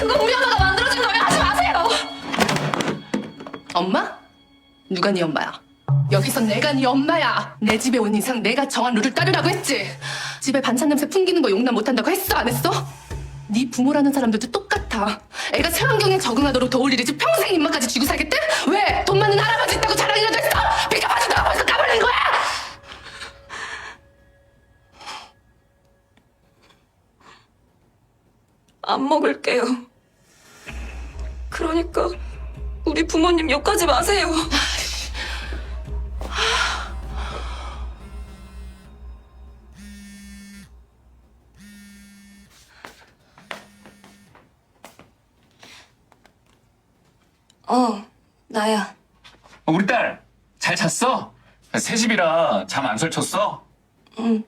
그거 우리 엄마가 만들어준 거예요. 하지 마세요. 엄마? 누가 네 엄마야? 여기서 내가 네 엄마야. 내 집에 온 이상 내가 정한 룰을 따르라고 했지. 집에 반찬 냄새 풍기는 거 용납 못한다고 했어 안 했어? 네 부모라는 사람들도 똑같아. 애가 체환경에 적응하도록 더울 일이지 평생 입맛까지 쥐고 살겠대? 왜? 돈 많은 할아버지 있다고 자랑이라도 했어? 비켜봐주다가 벌써 까불는 거야? 안 먹을게요. 그러니까 우리 부모님 욕하지 마세요. 어, 나야. 어, 우리 딸 잘 잤어? 새 집이라 잠 안 설쳤어? 응.